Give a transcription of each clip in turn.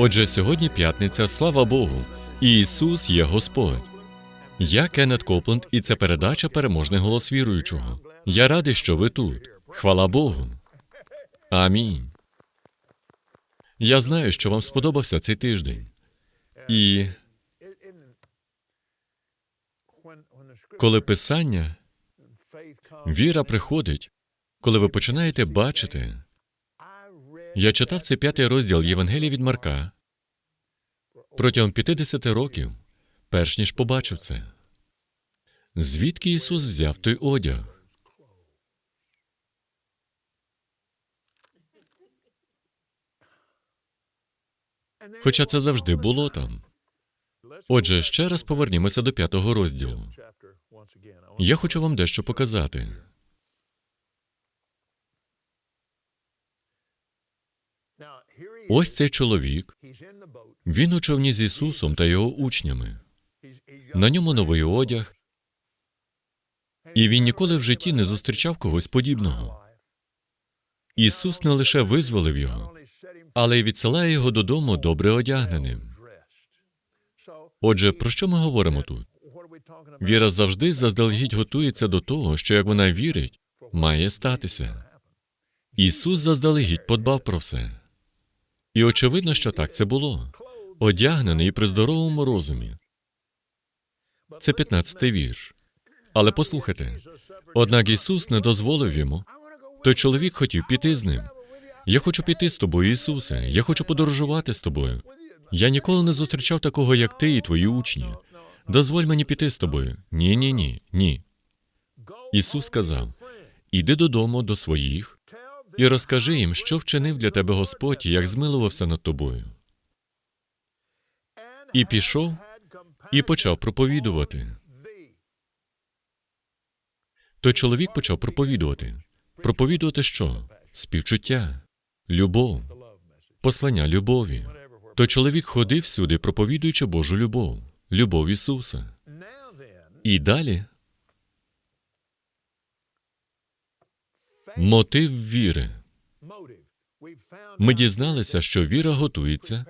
Отже, сьогодні п'ятниця, слава Богу, Ісус є Господь. Я Кеннет Копленд, і це передача Переможний голос віруючого. Я радий, що ви тут. Хвала Богу. Амінь. Я знаю, що вам сподобався цей тиждень. І коли писання, віра приходить, коли ви починаєте бачити. Я читав цей п'ятий розділ Євангелія від Марка протягом 50 років, перш ніж побачив це. Звідки Ісус взяв той одяг? Хоча це завжди було там. Отже, ще раз повернімося до п'ятого розділу. Я хочу вам дещо показати. Ось цей чоловік. Він у човні з Ісусом та його учнями. На ньому новий одяг, і він ніколи в житті не зустрічав когось подібного. Ісус не лише визволив його, але й відсилає його додому добре одягненим. Отже, про що ми говоримо тут? Віра завжди заздалегідь готується до того, що як вона вірить, має статися. Ісус заздалегідь подбав про все. І очевидно, що так це було. Одягнений при здоровому розумі. Це 15-й вірш. Але послухайте, однак Ісус не дозволив йому. Той чоловік хотів піти з ним. Я хочу піти з тобою, Ісусе. Я хочу подорожувати з тобою. Я ніколи не зустрічав такого, як ти і твої учні. Дозволь мені піти з тобою. Ні, ні, ні, ні. Ісус сказав: Іди додому до своїх і розкажи їм, що вчинив для тебе Господь, як змилувався над тобою. І пішов і почав проповідувати. Той чоловік почав проповідувати. Проповідувати що? Співчуття, любов, послання любові. Той чоловік ходив всюди, проповідуючи Божу любов, любов Ісуса. І далі мотив віри. Ми дізналися, що віра готується,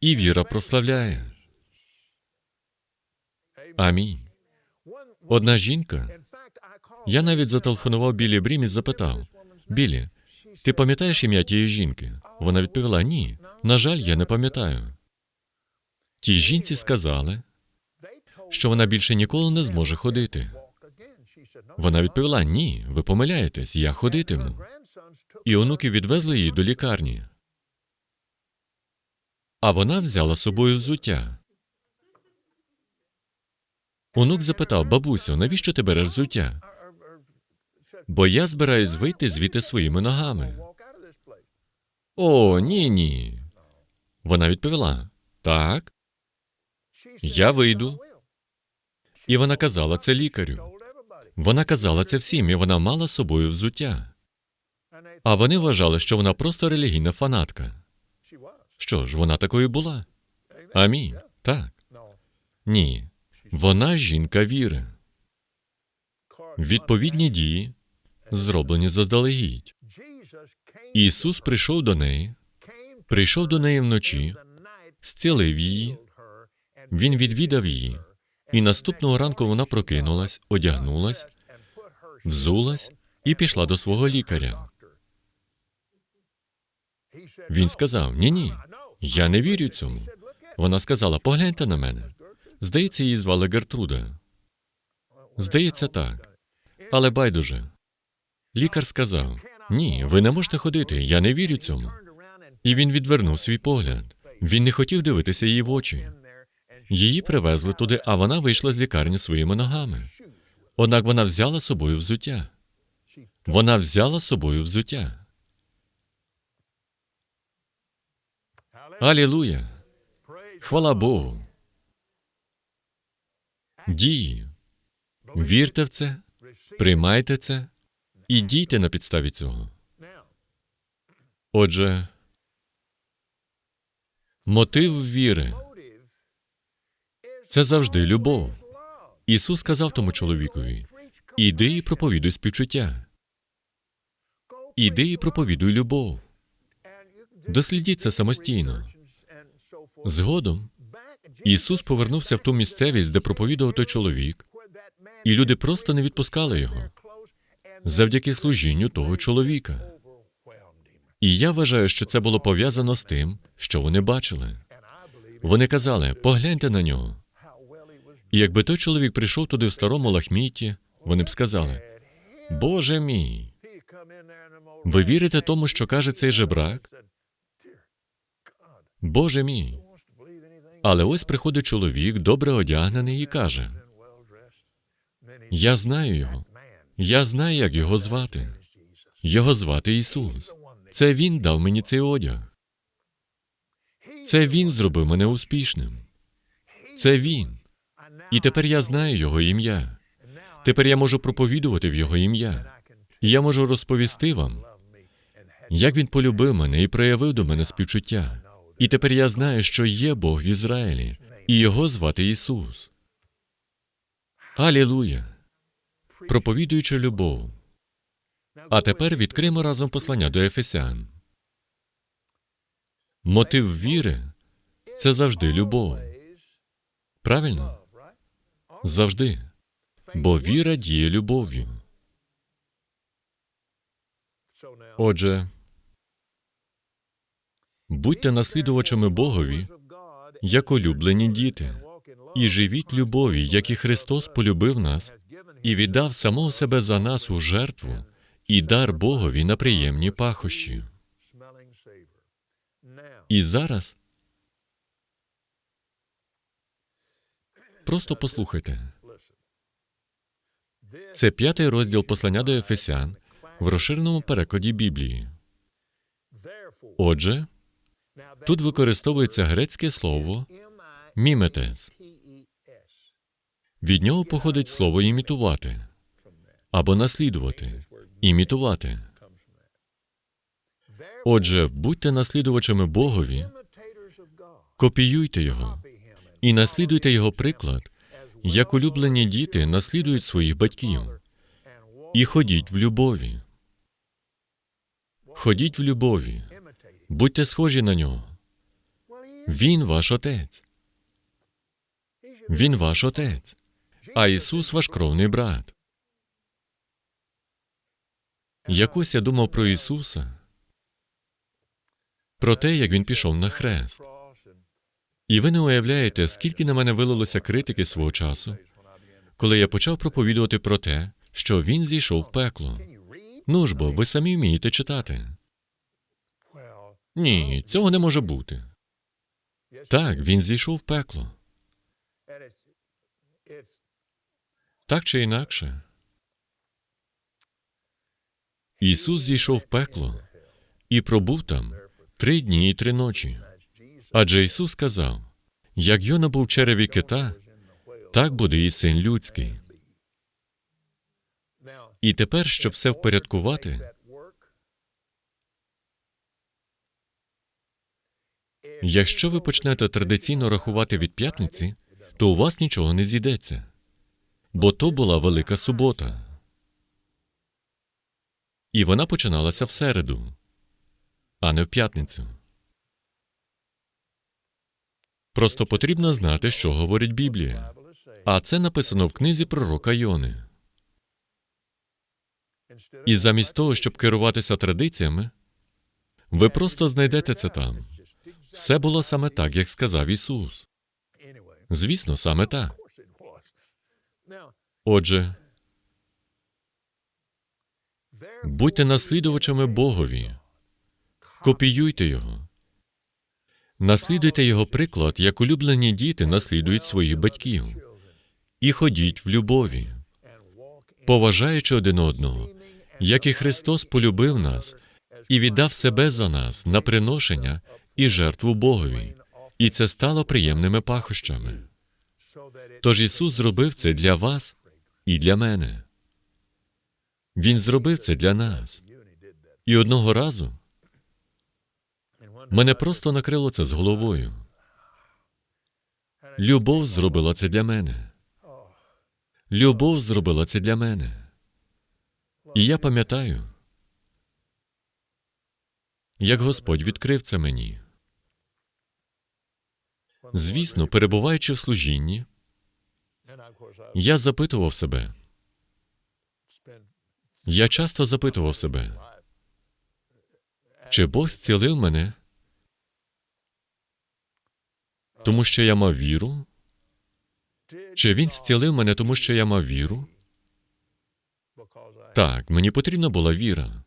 і віра прославляє. Амінь. Одна жінка. Я навіть зателефонував Білі Брім і запитав: Білі, ти пам'ятаєш ім'я тієї жінки? Вона відповіла: Ні. На жаль, я не пам'ятаю. Тій жінці сказали, що вона більше ніколи не зможе ходити. Вона відповіла: Ні, ви помиляєтесь, я ходитиму. І онуки відвезли її до лікарні. А вона взяла з собою взуття. Онук запитав бабусю, навіщо ти береш взуття? Бо я збираюсь вийти звідти своїми ногами. О, ні, ні. Вона відповіла: Так, я вийду. І вона казала це лікарю. Вона казала це всім, і вона мала собою взуття. А вони вважали, що вона просто релігійна фанатка. Що ж, вона такою була? Амінь. Так. Ні. Вона жінка віри. Відповідні дії зроблені заздалегідь. Ісус прийшов до неї, прийшов до неї вночі, зцілив її, Він відвідав її, і наступного ранку вона прокинулась, одягнулась, взулась і пішла до свого лікаря. Він сказав: Ні, ні, я не вірю цьому. Вона сказала: Погляньте на мене. Здається, її звали Гертруда. Здається, так. Але байдуже. Лікар сказав: Ні, ви не можете ходити, я не вірю цьому. І він відвернув свій погляд. Він не хотів дивитися її в очі. Її привезли туди, а вона вийшла з лікарні своїми ногами. Однак вона взяла з собою взуття. Вона взяла з собою взуття. Алілуя! Хвала Богу! Дії. Вірте в це, приймайте це і дійте на підставі цього. Отже, мотив віри це завжди любов. Ісус сказав тому чоловікові: Іди і проповідуй співчуття. Іди і проповідуй любов. Дослідіть це самостійно. Згодом Ісус повернувся в ту місцевість, де проповідував той чоловік, і люди просто не відпускали його завдяки служінню того чоловіка. І я вважаю, що це було пов'язано з тим, що вони бачили. Вони казали: погляньте на нього. Якби той чоловік прийшов туди в старому лахміті, вони б сказали: Боже мій, ви вірите тому, що каже цей жебрак? Боже мій. Але ось приходить чоловік, добре одягнений, і каже: Я знаю його. Я знаю, як його звати. Його звати Ісус. Це Він дав мені цей одяг. Це Він зробив мене успішним. Це Він. І тепер я знаю Його ім'я. Тепер я можу проповідувати в Його ім'я. І я можу розповісти вам, як він полюбив мене і проявив до мене співчуття. І тепер я знаю, що є Бог в Ізраїлі, і його звати Ісус. Алілуя! Проповідуючи любов. А тепер відкриємо разом послання до Ефесян. Мотив віри це завжди любов. Правильно? Завжди. Бо віра діє любов'ю. Отже, будьте наслідувачами Богові, як улюблені діти, і живіть любові, як і Христос полюбив нас і віддав самого себе за нас у жертву і дар Богові на приємні пахощі. І зараз просто послухайте. Це п'ятий розділ послання до Ефесян в розширеному перекладі Біблії. Отже, тут використовується грецьке слово міметес. Від нього походить слово імітувати або наслідувати, імітувати. Отже, будьте наслідувачами Богові, копіюйте його і наслідуйте його приклад, як улюблені діти наслідують своїх батьків. І ходіть в любові. Ходіть в любові, будьте схожі на нього. Він ваш отець. Він ваш отець, а Ісус ваш кровний брат. Якось я думав про Ісуса, про те, як Він пішов на хрест. І ви не уявляєте, скільки на мене вилилося критики свого часу, коли я почав проповідувати про те, що він зійшов в пекло. Ну ж бо, ви самі вмієте читати. Ні, цього не може бути. Так, він зійшов в пекло. Так чи інакше. Ісус зійшов в пекло і пробув там три дні і три ночі. Адже Ісус сказав: як Йона був в череві кита, так буде і син людський. І тепер, щоб все впорядкувати, якщо ви почнете традиційно рахувати від п'ятниці, то у вас нічого не зійдеться, бо то була велика субота. І вона починалася в середу, а не в п'ятницю. Просто потрібно знати, що говорить Біблія. А це написано в книзі пророка Йони. І замість того, щоб керуватися традиціями, ви просто знайдете це там. Все було саме так, як сказав Ісус. Звісно, саме так. Отже, будьте наслідувачами Богові, копіюйте Його, наслідуйте Його приклад, як улюблені діти наслідують своїх батьків, і ходіть в любові, поважаючи один одного, як і Христос полюбив нас і віддав себе за нас на приношення і жертву Богові, і це стало приємними пахощами. Тож Ісус зробив це для вас і для мене. Він зробив це для нас. І одного разу мене просто накрило це з головою. Любов зробила це для мене. Любов зробила це для мене. І я пам'ятаю, як Господь відкрив це мені. Звісно, перебуваючи в служінні, я запитував себе. Я часто запитував себе, чи Бог зцілив мене, тому що я мав віру? Чи він зцілив мене, тому що я мав віру? Так, мені потрібна була віра.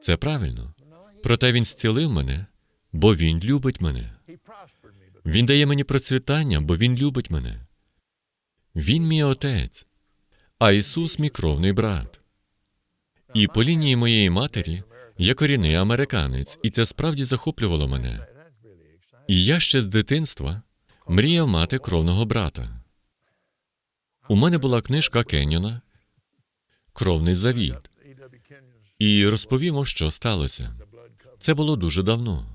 Це правильно. Проте він зцілив мене, бо він любить мене. Він дає мені процвітання, бо він любить мене. Він мій отець, а Ісус мій кровний брат. І по лінії моєї матері я корінний американець, і це справді захоплювало мене. Я ще з дитинства мріяв мати кровного брата. У мене була книжка Кеннона Кровний завіт. І розповім вам, що сталося. Це було дуже давно.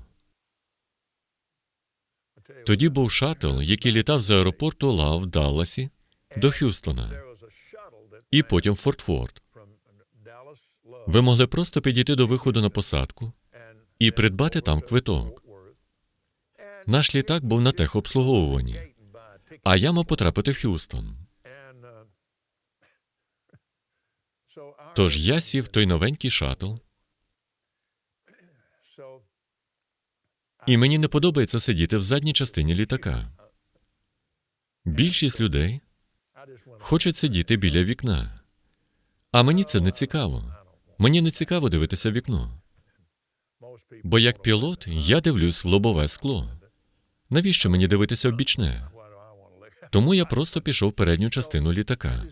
Тоді був шаттл, який літав з аеропорту Лав в Далласі до Х'юстона і потім в Форт-Форд. Ви могли просто підійти до виходу на посадку і придбати там квиток. Наш літак був на техобслуговуванні, а я мав потрапити в Х'юстон. Тож я сів той новенький шаттл, і мені не подобається сидіти в задній частині літака. Більшість людей хочуть сидіти біля вікна. А мені це не цікаво. Мені не цікаво дивитися в вікно. Бо як пілот я дивлюсь в лобове скло. Навіщо мені дивитися в бічне? Тому я просто пішов в передню частину літака.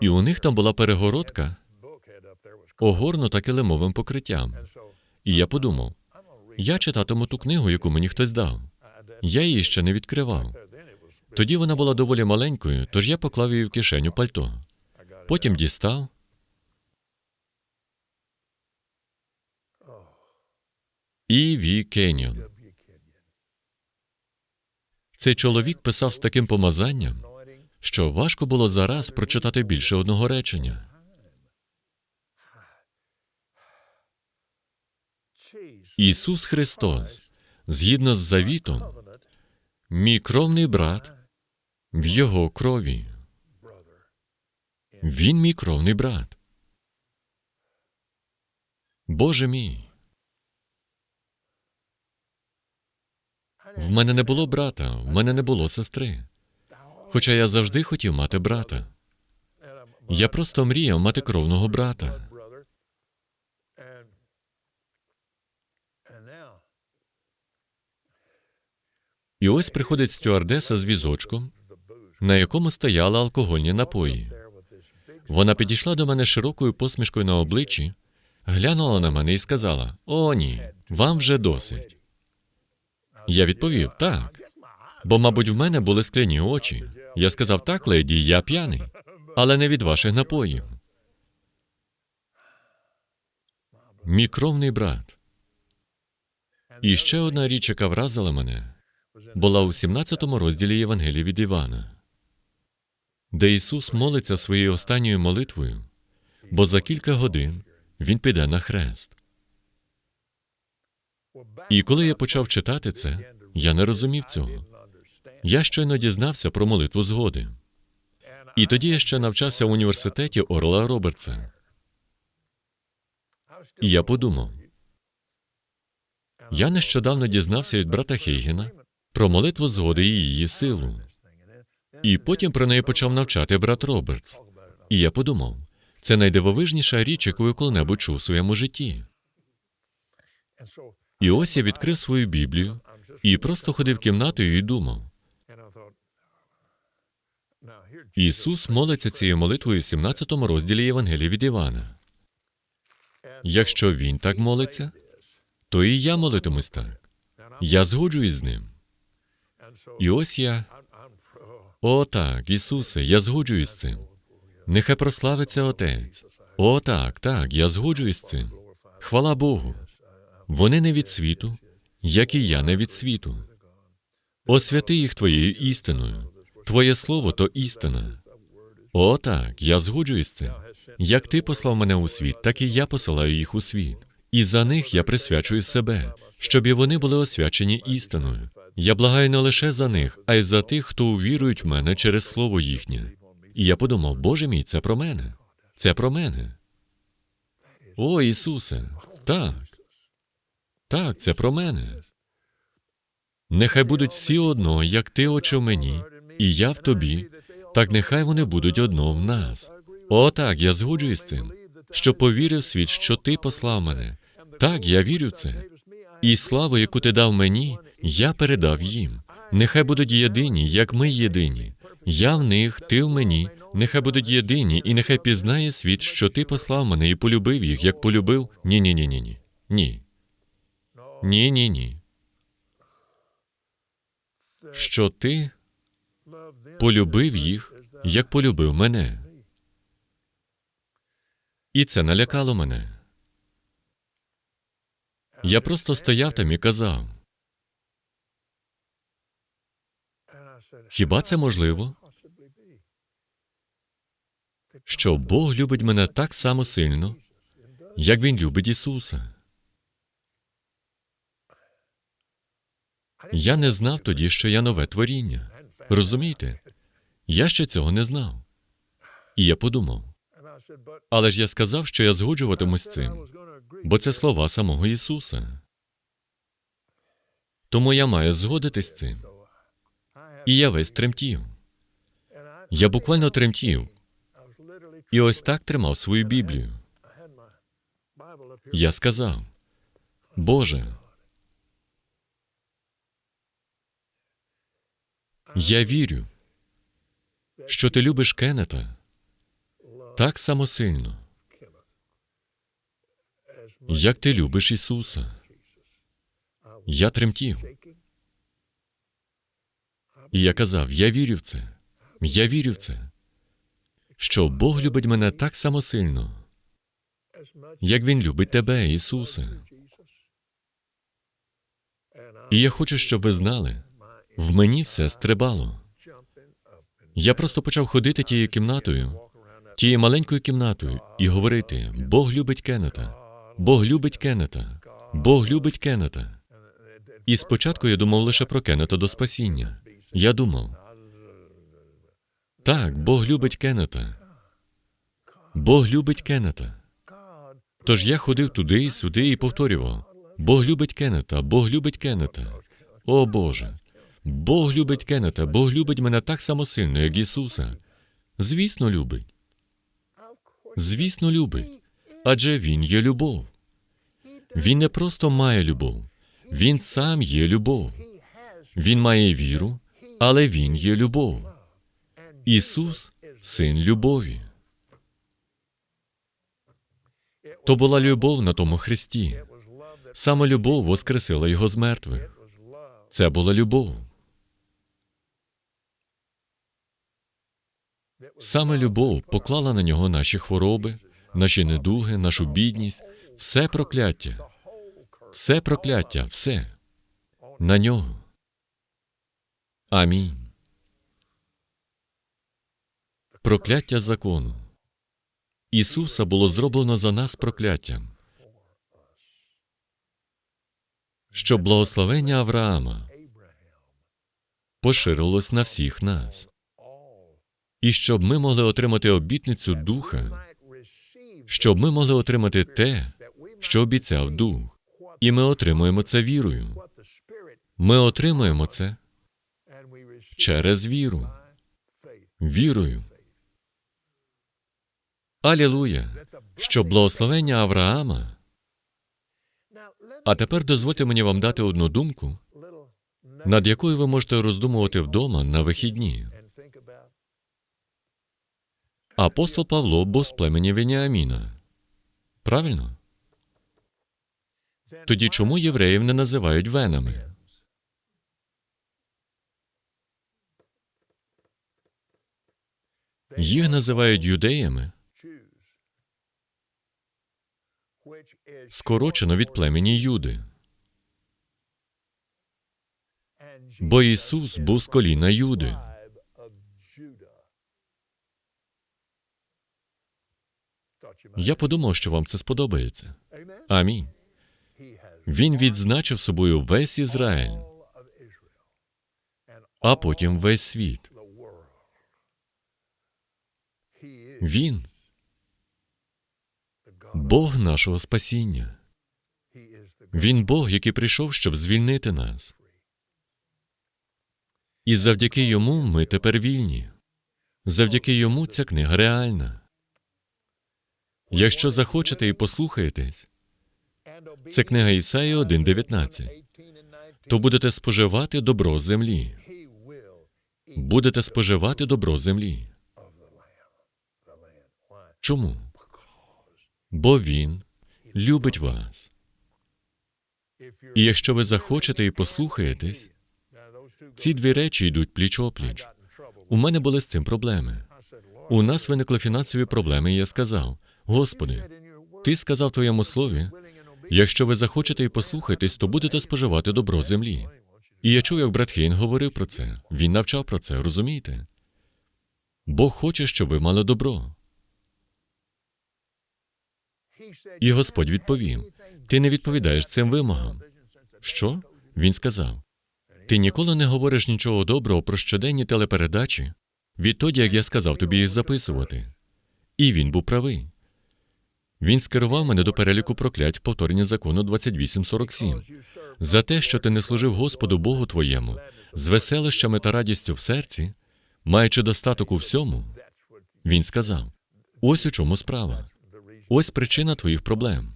І у них там була перегородка, огорнута килимовим покриттям. І я подумав: я читатиму ту книгу, яку мені хтось дав. Я її ще не відкривав. Тоді вона була доволі маленькою, тож я поклав її в кишеню пальто. Потім дістав. І Ві Кеньон. Цей чоловік писав з таким помазанням, що важко було зараз прочитати більше одного речення. Ісус Христос, згідно з завітом, мій кровний брат в Його крові. Він мій кровний брат. Боже мій. В мене не було брата, в мене не було сестри. Хоча я завжди хотів мати брата. Я просто мріяв мати кровного брата. І ось приходить стюардеса з візочком, на якому стояли алкогольні напої. Вона підійшла до мене широкою посмішкою на обличчі, глянула на мене і сказала: О, ні, вам вже досить. Я відповів так. Бо, мабуть, в мене були скляні очі. Я сказав так, леді, я п'яний, але не від ваших напоїв. Мій кровний брат. І ще одна річ, яка вразила мене, була у 17 розділі Євангелії від Івана, де Ісус молиться своєю останньою молитвою, бо за кілька годин Він піде на хрест. І коли я почав читати це, я не розумів цього. Я щойно дізнався про молитву згоди. І тоді я ще навчався в університеті Орла Робертса. І я подумав: я нещодавно дізнався від брата Хейгена про молитву згоди і її силу. І потім про неї почав навчати брат Робертс. І я подумав, це найдивовижніша річ, яку я коли-небудь чув у своєму житті. І ось я відкрив свою Біблію і просто ходив кімнатою і думав. Ісус молиться цією молитвою в 17 розділі Євангелії від Івана. Якщо Він так молиться, то і я молитимусь так. Я згоджуюсь з ним. І ось я. О, так, Ісусе, я згоджуюсь з цим. Нехай прославиться Отець. О, так, так, я згоджуюсь з цим. Хвала Богу. Вони не від світу, як і я не від світу. Освяти їх Твоєю істиною. Твоє слово то істина. О, так, я згоджуюсь з цим. Як ти послав мене у світ, так і я посилаю їх у світ. І за них я присвячую себе, щоб і вони були освячені істиною. Я благаю не лише за них, а й за тих, хто увірують в мене через слово їхнє. І я подумав, Боже мій, це про мене. Це про мене. О, Ісусе, так. Так, це про мене. Нехай будуть всі одно, як ти, Отче, в мені, і я в тобі, так нехай вони будуть одно в нас. О, так, я згоджуюсь з цим, що повірив світ, що ти послав мене. Так, я вірю в це. І славу, яку ти дав мені, я передав їм. Нехай будуть єдині, як ми єдині. Я в них, ти в мені. Нехай будуть єдині, і нехай пізнає світ, що ти послав мене і полюбив їх, як полюбив. Ні, ні, ні, ні, ні. Ні. Ні, ні, ні. Що ти полюбив їх, як полюбив мене. І це налякало мене. Я просто стояв там і казав: Хіба це можливо? що Бог любить мене так само сильно, як Він любить Ісуса. Я не знав тоді, що я нове творіння. Розумієте? Я ще цього не знав. І я подумав, але ж я сказав, що я згоджуватимусь з цим, бо це слова самого Ісуса. Тому я маю згодитись з цим. І я весь тремтів. Я буквально тремтів, і ось так тримав свою Біблію. Я сказав: Боже, я вірю, що ти любиш Кеннета так само сильно, як ти любиш Ісуса. Я тремтів. І я казав: я вірю в це. Я вірю в це. Що Бог любить мене так само сильно, як Він любить тебе, Ісусе. І я хочу, щоб ви знали, в мені все стрибало. Я просто почав ходити тією кімнатою, тією маленькою кімнатою, і говорити: Бог любить Кеннета, Бог любить Кеннета, Бог любить Кеннета. І спочатку я думав лише про Кеннета до спасіння. Я думав, так, Бог любить Кеннета. Бог любить Кеннета. Тож я ходив туди і сюди і повторював: Бог любить Кеннета, Бог любить Кеннета. О Боже, Бог любить Кеннета, Бог любить мене так само сильно, як Ісуса. Звісно, любить. Звісно, любить. Адже Він є любов. Він не просто має любов, Він сам є любов. Він має віру, але Він є любов. Ісус син любові. То була любов на тому Христі. Саме любов воскресила його з мертвих. Це була любов. Саме любов поклала на нього наші хвороби, наші недуги, нашу бідність, все прокляття, все прокляття, все на нього. Амінь. Прокляття закону. Ісуса було зроблено за нас прокляттям, щоб благословення Авраама поширилось на всіх нас, і щоб ми могли отримати обітницю Духа, щоб ми могли отримати те, що обіцяв Дух, і ми отримуємо це вірою. Ми отримуємо це через віру. Вірою. Алілуя! Щоб благословення Авраама. А тепер дозвольте мені вам дати одну думку, над якою ви можете роздумувати вдома на вихідні. Апостол Павло був з племені Веніаміна. Правильно? Тоді чому євреїв не називають венами? Їх називають юдеями, скорочено від племені Юди. Бо Ісус був з коліна Юди. Я подумав, що вам це сподобається. Амінь. Він відзначив собою весь Ізраїль, а потім весь світ. Він Бог нашого спасіння. Він Бог, який прийшов, щоб звільнити нас. І завдяки йому ми тепер вільні. Завдяки йому ця книга реальна. Якщо захочете і послухаєтесь, це книга Ісаї 1.19, то будете споживати добро землі. Будете споживати добро землі. Чому? Бо Він любить вас. І якщо ви захочете і послухаєтесь, ці дві речі йдуть пліч опліч. У мене були з цим проблеми. У нас виникли фінансові проблеми, і я сказав: Господи, ти сказав твоєму слові, якщо ви захочете і послухаєтесь, то будете споживати добро землі. І я чув, як брат Хейн говорив про це. Він навчав про це, розумієте? Бог хоче, щоб ви мали добро. І Господь відповів: Ти не відповідаєш цим вимогам. Що? Він сказав: Ти ніколи не говориш нічого доброго про щоденні телепередачі, відтоді, як я сказав тобі їх записувати. І він був правий. Він скерував мене до переліку проклять в повторенні закону 2847 за те, що ти не служив Господу Богу твоєму з веселищами та радістю в серці, маючи достаток у всьому. Він сказав: ось у чому справа. Ось причина твоїх проблем.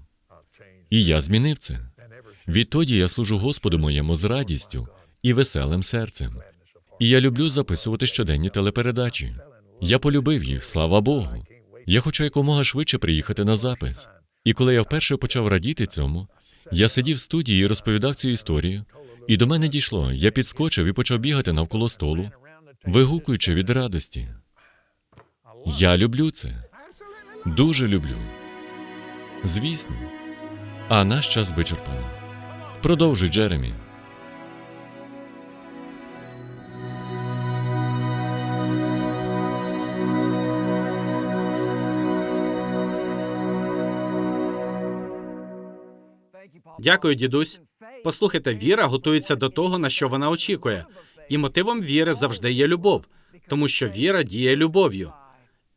І я змінив це. Відтоді я служу Господу моєму з радістю і веселим серцем. І я люблю записувати щоденні телепередачі. Я полюбив їх, слава Богу. Я хочу якомога швидше приїхати на запис. І коли я вперше почав радіти цьому, я сидів в студії і розповідав цю історію, і до мене дійшло. Я підскочив і почав бігати навколо столу, вигукуючи від радості. Я люблю це. Дуже люблю. Звісно. А наш час вичерпано. Продовжуй, Джеремі. Дякую, дідусь. Послухайте, віра готується до того, на що вона очікує. І мотивом віри завжди є любов, тому що віра діє любов'ю.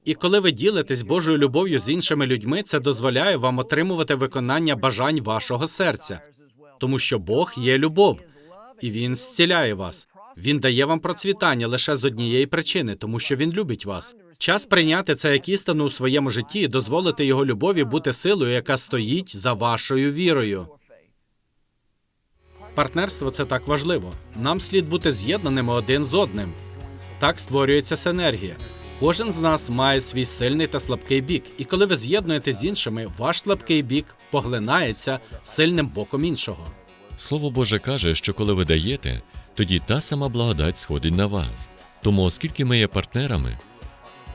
І коли ви ділитесь Божою любов'ю з іншими людьми, це дозволяє вам отримувати виконання бажань вашого серця, тому що Бог є любов, і Він зціляє вас. Він дає вам процвітання лише з однієї причини, тому що він любить вас. Час прийняти це як істину у своєму житті і дозволити його любові бути силою, яка стоїть за вашою вірою. Партнерство це так важливо. Нам слід бути з'єднаними один з одним. Так створюється синергія. Кожен з нас має свій сильний та слабкий бік, і коли ви з'єднуєте з іншими, ваш слабкий бік поглинається сильним боком іншого. Слово Боже каже, що коли ви даєте, тоді та сама благодать сходить на вас. Тому, оскільки ми є партнерами,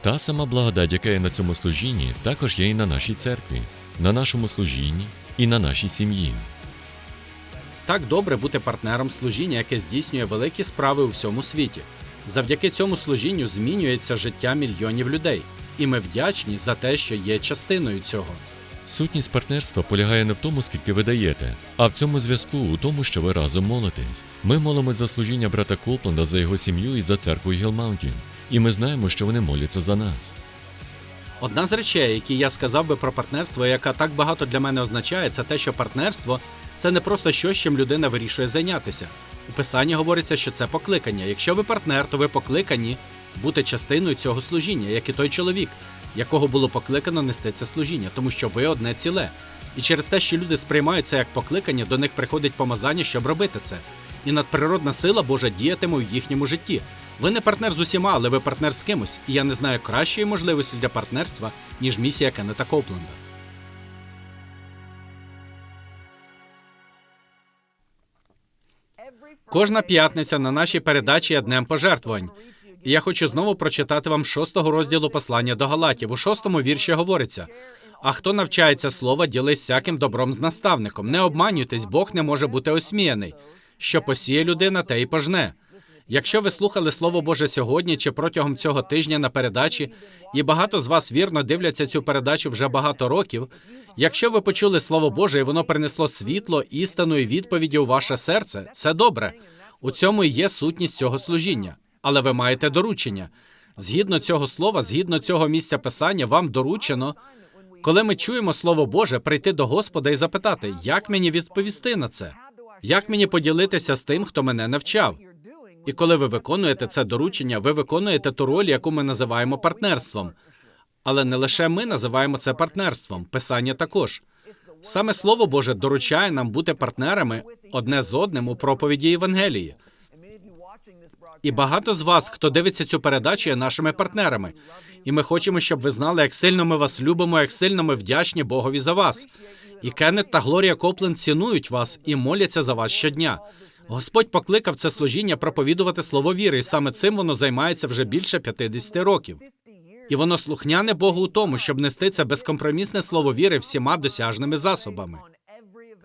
та сама благодать, яка є на цьому служінні, також є і на нашій церкві, на нашому служінні і на нашій сім'ї. Так добре бути партнером служіння, яке здійснює великі справи у всьому світі. Завдяки цьому служінню змінюється життя мільйонів людей, і ми вдячні за те, що є частиною цього. Сутність партнерства полягає не в тому, скільки ви даєте, а в цьому зв'язку у тому, що ви разом молитесь. Ми молимось за служіння брата Копленда, за його сім'ю і за церкву Гілмаунтін. І ми знаємо, що вони моляться за нас. Одна з речей, які я сказав би про партнерство, яка так багато для мене означає, це те, що партнерство це не просто щось, чим людина вирішує зайнятися. У писанні говориться, що це покликання. Якщо ви партнер, то ви покликані бути частиною цього служіння, як і той чоловік, якого було покликано нести це служіння, тому що ви одне ціле. І через те, що люди сприймають це як покликання, до них приходить помазання, щоб робити це. І надприродна сила Божа діятиме в їхньому житті. Ви не партнер з усіма, але ви партнер з кимось. І я не знаю кращої можливості для партнерства, ніж місія Кеннета Копленда. Кожна п'ятниця на нашій передачі є днем пожертвувань. І я хочу знову прочитати вам шостого розділу послання до Галатів. У шостому вірші говориться: а хто навчається слова, ділись всяким добром з наставником. Не обманюйтесь, Бог не може бути осміяний. Що посіє людина, те й пожне. Якщо ви слухали Слово Боже сьогодні чи протягом цього тижня на передачі, і багато з вас вірно дивляться цю передачу вже багато років. Якщо ви почули Слово Боже і воно принесло світло, істину і відповіді у ваше серце, це добре. У цьому і є сутність цього служіння. Але ви маєте доручення. Згідно цього слова, згідно цього місця писання, вам доручено, коли ми чуємо Слово Боже, прийти до Господа і запитати, як мені відповісти на це, як мені поділитися з тим, хто мене навчав. І коли ви виконуєте це доручення, ви виконуєте ту роль, яку ми називаємо партнерством. Але не лише ми називаємо це партнерством, писання також. Саме Слово Боже доручає нам бути партнерами одне з одним у проповіді Євангелії. І багато з вас, хто дивиться цю передачу, є нашими партнерами. І ми хочемо, щоб ви знали, як сильно ми вас любимо, як сильно ми вдячні Богові за вас. І Кеннет та Глорія Копленд цінують вас і моляться за вас щодня. Господь покликав це служіння проповідувати слово віри, і саме цим воно займається вже більше 50 років. І воно слухняне Богу у тому, щоб нести це безкомпромісне слово віри всіма досяжними засобами.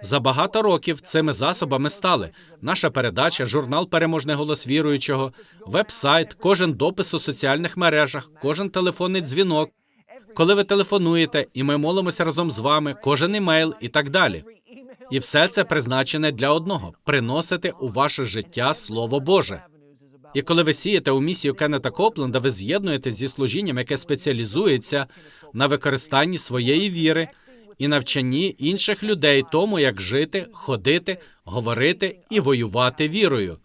За багато років цими засобами стали наша передача, журнал Переможний голос віруючого, веб-сайт, кожен допис у соціальних мережах, кожен телефонний дзвінок, коли ви телефонуєте, і ми молимося разом з вами, кожен імейл і так далі. І все це призначене для одного приносити у ваше життя Слово Боже. І коли ви сієте у місію Кеннета Копленда, ви з'єднуєте зі служінням, яке спеціалізується на використанні своєї віри і навчанні інших людей тому, як жити, ходити, говорити і воювати вірою.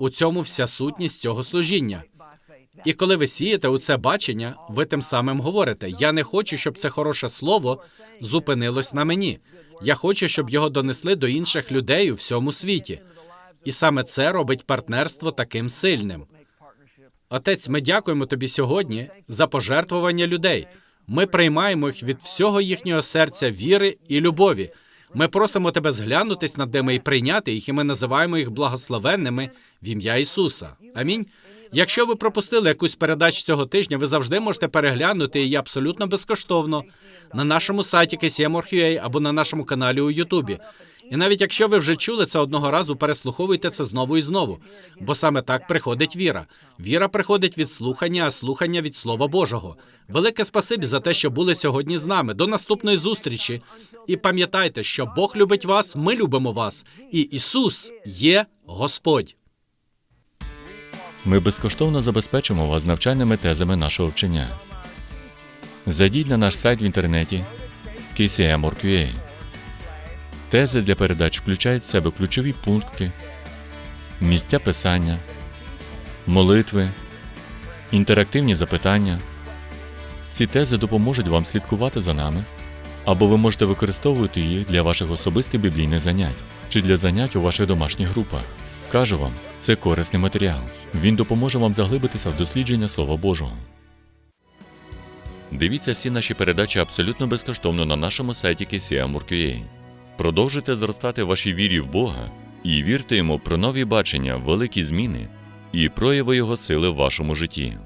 У цьому вся сутність цього служіння. І коли ви сієте у це бачення, ви тим самим говорите: я не хочу, щоб це хороше слово зупинилось на мені. Я хочу, щоб його донесли до інших людей у всьому світі. І саме це робить партнерство таким сильним. Отець, ми дякуємо тобі сьогодні за пожертвування людей. Ми приймаємо їх від всього їхнього серця віри і любові. Ми просимо тебе зглянутись над ними і прийняти їх, і ми називаємо їх благословенними в ім'я Ісуса. Амінь. Якщо ви пропустили якусь передачу цього тижня, ви завжди можете переглянути її абсолютно безкоштовно на нашому сайті KCM.org.ua або на нашому каналі у Ютубі. І навіть якщо ви вже чули це одного разу, переслуховуйте це знову і знову, бо саме так приходить віра. Віра приходить від слухання, а слухання від Слова Божого. Велике спасибі за те, що були сьогодні з нами. До наступної зустрічі. І пам'ятайте, що Бог любить вас, ми любимо вас, і Ісус є Господь. Ми безкоштовно забезпечимо вас навчальними тезами нашого вчення. Зайдіть на наш сайт в інтернеті KCM.org.ua. Тези для передач включають в себе ключові пункти, місця писання, молитви, інтерактивні запитання. Ці тези допоможуть вам слідкувати за нами, або ви можете використовувати їх для ваших особистих біблійних занять чи для занять у ваших домашніх групах. Кажу вам, це корисний матеріал. Він допоможе вам заглибитися в дослідження Слова Божого. Дивіться всі наші передачі абсолютно безкоштовно на нашому сайті KCM.org.ua. Продовжуйте зростати в вашій вірі в Бога і вірте йому про нові бачення, великі зміни і прояви Його сили в вашому житті.